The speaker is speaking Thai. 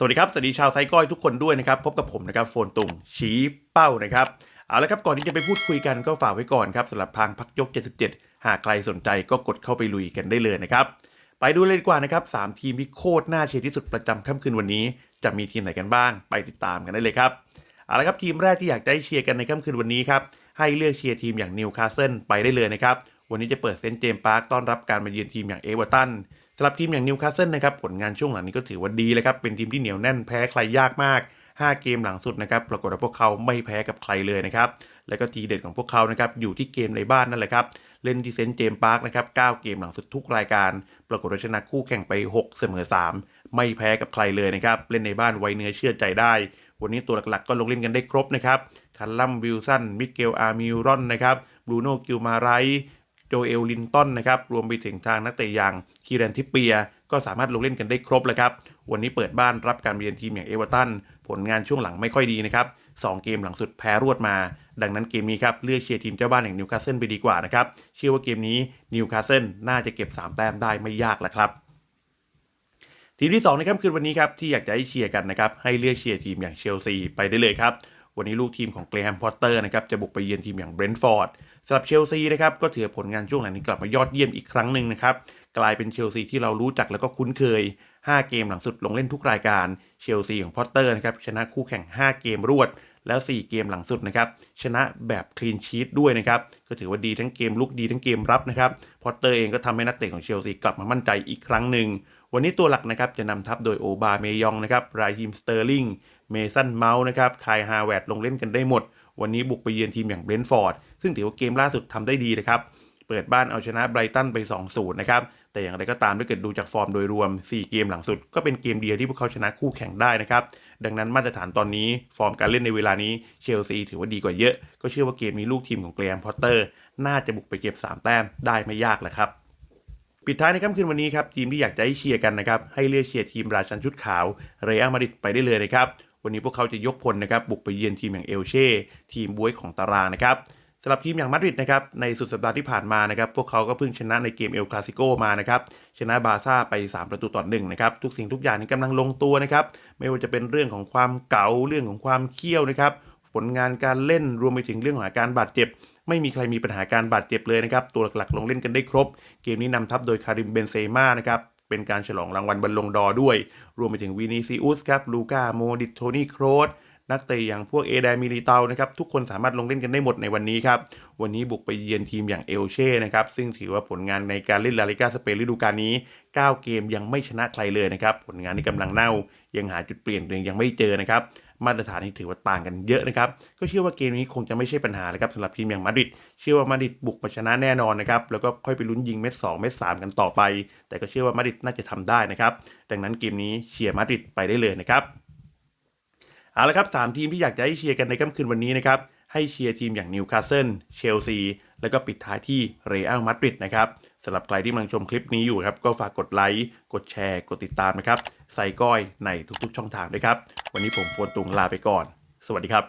สวัสดีครับ สวัสดีชาวไซก้อยทุกคนด้วยนะครับ พบกับผมนะครับโฟนตุงชี้เป้านะครับ เอาละครับก่อนที่จะไปพูดคุยกันก็ฝากไว้ก่อนครับสำหรับพังพักยก 77 หากใครสนใจก็กดเข้าไปลุยกันได้เลยนะครับ ไปดูเลยดีกว่านะครับสามทีมที่โคตรน่าเชียร์ที่สุดประจำค่ำคืนวันนี้ จะมีทีมไหนกันบ้าง ไปติดตามกันได้เลยครับ เอาละครับทีมแรกที่อยากได้เชียร์กันในค่ำคืนวันนี้ครับให้เลือกเชียร์ทีมอย่างนิวคาสเซิลไปได้เลยนะครับวันนี้จะเปิดเซนต์เจมส์พาร์คต้อนรับการมาเยือนทีมอย่างเอเวอร์ตัน สำหรับทีมอย่างนิวคาสเซิลนะครับผลงานช่วงหลังนี้ก็ถือว่าดีเลยครับเป็นทีมที่เหนียวแน่นแพ้ใครยากมาก 5 เกมหลังสุดนะครับปรากฏว่าพวกเขาไม่แพ้กับใครเลยนะครับแล้วก็ทีเด็ดของพวกเขานะครับอยู่ที่เกมในบ้านนั่นแหละครับเล่นที่เซนต์เจมส์พาร์คนะครับ9เกมหลังสุดทุกรายการ ปรากฏว่าชนะคู่แข่งไป 6 เสมอ 3 ไม่แพ้กับใครเลยนะครับเล่นในบ้านไวเนื้อเชื่อใจได้ วันนี้ตัวหลักๆ ก็ลงเล่นกันได้ครบนะครับคันลัมวิลสันมิเกลอาร์มิรอนนะครับบรูโน่กิลมาไร โจเอลลินตันนะครับรวมไปถึงทางนักเตะอย่างคีแรนทิปเปีย ก็สามารถลงเล่นกันได้ครบแล้วครับ วันนี้เปิดบ้านรับการเยือนทีมอย่างเอเวอร์ตันผลงานช่วงหลังไม่ค่อยดีนะครับสองเกมหลังสุดแพ้รวดมา ดังนั้นเกมนี้ครับเลือกเชียร์ทีมเจ้าบ้านอย่างนิวคาสเซิลไปดีกว่านะครับเชื่อว่าเกมนี้นิวคาสเซิลน่าจะเก็บ 3 แต้มได้ไม่ยากแล้วครับทีมที่2ในค่ำคืนวันนี้ครับที่อยากจะให้เชียร์กันนะครับให้เลือกเชียร์ทีมอย่างเชลซีไปได้เลยครับ วันนี้ลูกทีมของเกรแฮมพอตเตอร์นะครับจะบุกไปเยือนทีมอย่างเบรนท์ฟอร์ดสำหรับเชลซีนะครับก็ถือผลงานช่วงหลังนี้กลับมายอดเยี่ยมอีกครั้งหนึ่งนะครับกลายเป็นเชลซีที่เรารู้จักแล้วก็คุ้นเคย 5 เกมหลังสุดลงเล่นทุกรายการเชลซีของพอตเตอร์นะครับชนะคู่แข่ง 5 เกมรวดแล้ว 4 เกมหลังสุดนะครับ ชนะแบบคลีนชีตด้วยนะครับ ก็ถือว่าดีทั้งเกมลุกดีทั้งเกมรับนะครับ พอตเตอร์เองก็ทำให้นักเตะของเชลซีกลับมามั่นใจอีกครั้งหนึ่ง วันนี้ตัวหลักนะครับจะนำทัพโดยโอบาเมยองนะครับ ราฮิมสเตอร์ลิง เมสันเมาส์นะครับคายฮาแวร์ดลงเล่นกันได้หมด วันนี้บุกไปเยือนทีมอย่างเบรนท์ฟอร์ด ซึ่งถือว่าเกมล่าสุดทำได้ดีนะครับเปิดบ้านเอาชนะไบรตันไป 2-0 นะครับ แต่อย่างไรก็ตามถ้าเกิดดูจากฟอร์มโดยรวม 4 เกมหลังสุด ก็เป็นเกมเดียวที่พวกเขาชนะคู่แข่งได้นะครับ ดังนั้นมาตรฐานตอนนี้ฟอร์มการเล่นในเวลานี้เชลซีถือว่าดีกว่าเยอะ ก็เชื่อว่าเกมนี้ลูกทีมของเกรมพอตเตอร์ น่าจะบุกไปเก็บ 3 แต้มได้ไม่ยากแหละครับ ปิดท้ายในค่ำคืนวันนี้ครับทีมที่อยากจะให้เชียร์กันนะครับให้เลือกเชียร์ทีมราชันชุดขาวเรอัลมาดริดไปได้เลยนะครับ วันนี้พวกเขาจะยกพลนะครับบุกไปเยือนทีมอย่างเอลเช่ทีมบวยของตารางนะครับสำหรับทีมอย่างมาดริดนะครับในสุดสัปดาห์ที่ผ่านมานะครับพวกเขาก็เพิ่งชนะในเกมเอลคลาสิโกมานะครับชนะบาซ่าไป 3 ประตูต่อหนึ่งนะครับทุกสิ่งทุกอย่างนี้กำลังลงตัวนะครับไม่ว่าจะเป็นเรื่องของความเก๋าเรื่องของความเขี้ยวนะครับผลงานการเล่นรวมไปถึงเรื่องของอาการบาดเจ็บ ไม่มีใครมีปัญหาการบาดเจ็บเลยนะครับตัวหลักๆลงเล่นกันได้ครบ เกมนี้นำทัพโดยคาริมเบนเซม่านะครับ เป็นการฉลองรางวัลบอลลงดอด้วย รวมไปถึงวินิซิอุสครับลูก้าโมดิโทนี่โครส นักเตะอย่างพวกเอเดมิลิเตานะครับทุกคนสามารถลงเล่นกันได้หมดในวันนี้ครับวันนี้บุกไปเยือนทีมอย่างเอลเช่นะครับซึ่งถือว่าผลงานในการเล่นลาลิกาสเปนฤดูกาลนี้ 9 เกมยังไม่ชนะใครเลยนะครับผลงานนี้กำลังเน่า ยังหาจุดเปลี่ยนตัวเองยังไม่เจอนะครับมาตรฐานนี้ถือว่าต่างกันเยอะนะครับ ก็เชื่อว่าเกมนี้คงจะไม่ใช่ปัญหาเลยครับสำหรับทีมอย่างมาดริด เชื่อว่ามาดริดบุกมาชนะแน่นอนนะครับ แล้วก็ค่อยไปลุ้นยิงเม็ด2เม็ด3กันต่อไป แต่ก็เชื่อว่ามาดริดน่าจะทำได้นะครับ ดังนั้นเกมนี้เชียร์มาดริดไปได้เลยนะครับ เอาละครับสามทีมที่อยากจะให้เชียร์กันในค่ำคืนวันนี้นะครับ ให้เชียร์ทีมอย่างนิวคาสเซิลเชลซีแล้วก็ปิดท้ายที่เรอัลมาดริดนะครับสำหรับใครที่กำลังชมคลิปนี้อยู่ครับ ก็ฝากกดไลค์ กดแชร์ กดติดตามนะครับ ใส่ก้อยในทุกๆช่องทางด้วยครับ วันนี้ผมโฟนตุงลาไปก่อน สวัสดีครับ